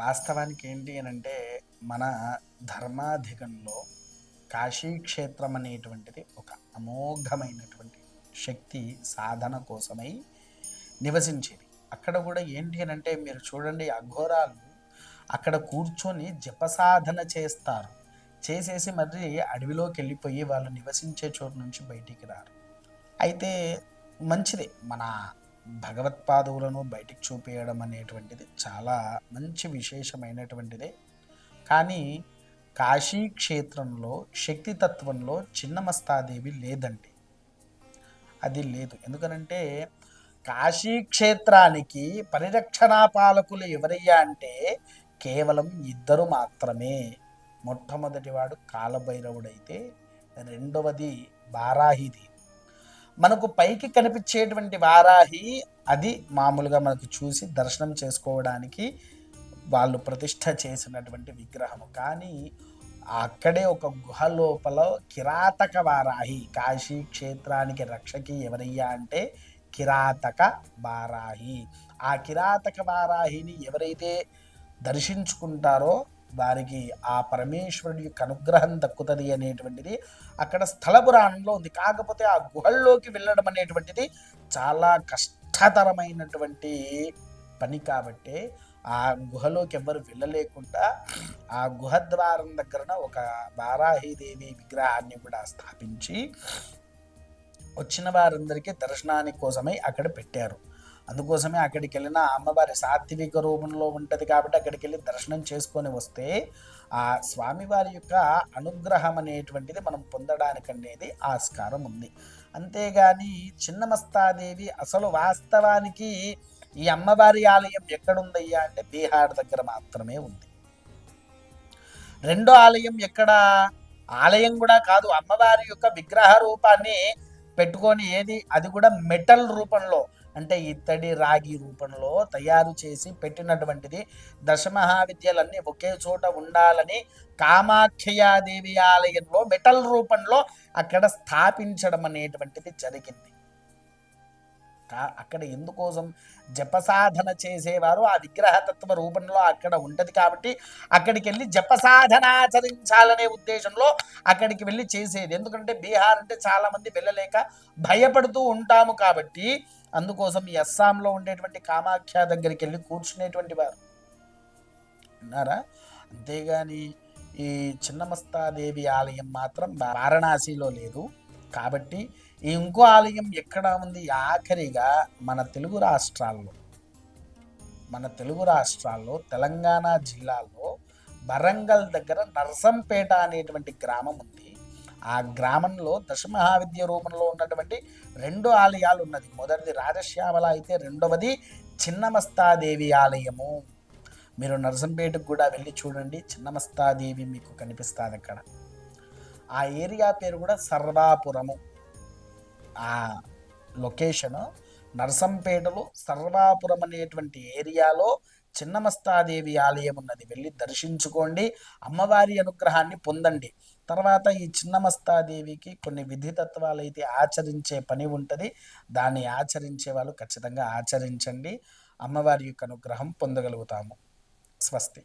వాస్తవానికి ఏంటి అని అంటే మన ధర్మాధికంలో కాశీక్షేత్రం అనేటువంటిది ఒక అమోఘమైనటువంటి శక్తి సాధన కోసమై నివసించేది. అక్కడ కూడా ఏంటి అని అంటే మీరు చూడండి అఘోరాలు అక్కడ కూర్చొని జప సాధన చేస్తారు. చేసేసి మరి అడవిలోకి వెళ్ళిపోయి వాళ్ళు నివసించే చోటు నుంచి బయటికి రారు. అయితే మంచిదే. మన భగవత్పాదవులను బయటికి చూపించడం అనేటువంటిది చాలా మంచి విశేషమైనటువంటిదే. కానీ కాశీ క్షేత్రంలో చిన్న చిన్నమస్తాదేవి లేదండి. అది లేదు. ఎందుకనంటే కాశీ క్షేత్రానికి పరిరక్షణా పాలకులు ఎవరయ్యా అంటే కేవలం ఇద్దరు మాత్రమే. మొట్టమొదటివాడు కాలభైరవుడైతే రెండవది బారాహిది మనకు పైకి కనిపించేటువంటి వారాహి అది మామూలుగా మనకు చూసి దర్శనం చేసుకోవడానికి వాళ్ళు ప్రతిష్ట చేసినటువంటి విగ్రహము. కానీ అక్కడే ఒక గుహ లోపల కిరాతక వారాహి కాశీ క్షేత్రానికి రక్షకి ఎవరయ్యా అంటే కిరాతక వారాహి. ఆ కిరాతక వారాహిని ఎవరైతే దర్శించుకుంటారో వారికి ఆ పరమేశ్వరుడి యొక్క అనుగ్రహం దక్కుతుంది అనేటువంటిది అక్కడ స్థల పురాణంలో ఉంది. కాకపోతే ఆ గుహల్లోకి వెళ్ళడం అనేటువంటిది చాలా కష్టతరమైనటువంటి పని కాబట్టి ఆ గుహలోకి ఎవ్వరు వెళ్ళలేకుండా ఆ గుహ ద్వారం దగ్గరన ఒక వారాహిదేవి విగ్రహాన్ని కూడా స్థాపించి వచ్చిన వారందరికీ దర్శనానికి కోసమై అక్కడ పెట్టారు. అందుకోసమే అక్కడికి వెళ్ళిన అమ్మవారి సాత్విక రూపంలో ఉంటుంది కాబట్టి అక్కడికి వెళ్ళి దర్శనం చేసుకొని వస్తే ఆ స్వామివారి యొక్క అనుగ్రహం అనేటువంటిది మనం పొందడానికి అనేది ఆస్కారం ఉంది. అంతేగాని చిన్నమస్తాదేవి అసలు వాస్తవానికి ఈ అమ్మవారి ఆలయం ఎక్కడుందయ్యా అంటే బీహార్ దగ్గర మాత్రమే ఉంది. రెండో ఆలయం ఎక్కడ? ఆలయం కూడా కాదు అమ్మవారి యొక్క విగ్రహ రూపాన్ని పెట్టుకొని ఏది? అది కూడా మెటల్ రూపంలో అంటే ఇత్తడి రాగి రూపంలో తయారు చేసి పెట్టినటువంటిది. దశమహావిద్యలన్నీ ఒకే చోట ఉండాలని కామాఖ్యయాదేవి ఆలయంలో మెటల్ రూపంలో అక్కడ స్థాపించడం అనేటువంటిది జరిగింది. అక్కడ ఎందుకోసం జపసాధన చేసేవారు ఆ విగ్రహతత్వ రూపంలో అక్కడ ఉంటది కాబట్టి అక్కడికి వెళ్ళి జపసాధనాచరించాలనే ఉద్దేశంలో అక్కడికి వెళ్ళి చేసేది. ఎందుకంటే బీహార్ అంటే చాలామంది వెళ్ళలేక భయపడుతూ ఉంటాము కాబట్టి అందుకోసం ఈ అస్సాంలో ఉండేటువంటి కామాఖ్య దగ్గరికి వెళ్ళి కూర్చునేటువంటి వారు. ఉన్నారా అంతేగాని ఈ చిన్నమస్తాదేవి ఆలయం మాత్రం వారణాసిలో లేదు. కాబట్టి ఈ ఇంకో ఆలయం ఎక్కడ ఉంది? ఆఖరిగా మన తెలుగు రాష్ట్రాల్లో. మన తెలుగు రాష్ట్రాల్లో తెలంగాణ జిల్లాలో వరంగల్ దగ్గర నర్సంపేట అనేటువంటి గ్రామం ఉంది. ఆ గ్రామంలో దశమహావిద్య రూపంలో ఉన్నటువంటి రెండు ఆలయాలు ఉన్నది. మొదటిది రాజశ్యామల అయితే రెండవది చిన్నమస్తాదేవి ఆలయము. మీరు నర్సంపేటకు కూడా వెళ్ళి చూడండి. చిన్నమస్తాదేవి మీకు కనిపిస్తుంది అక్కడ. ఆ ఏరియా పేరు కూడా సర్వాపురము. ఆ లొకేషన్ నర్సంపేటలో సర్వాపురం అనేటువంటి ఏరియాలో చిన్నమస్తాదేవి ఆలయం ఉన్నది. వెళ్ళి దర్శించుకోండి. అమ్మవారి అనుగ్రహాన్ని పొందండి. తర్వాత ఈ చిన్నమస్తాదేవికి కొన్ని విధి తత్వాలు అయితే ఆచరించే పని ఉంటుంది. దాన్ని ఆచరించే వాళ్ళు ఖచ్చితంగా ఆచరించండి. అమ్మవారి యొక్క అనుగ్రహం పొందగలుగుతాము. స్వస్తి.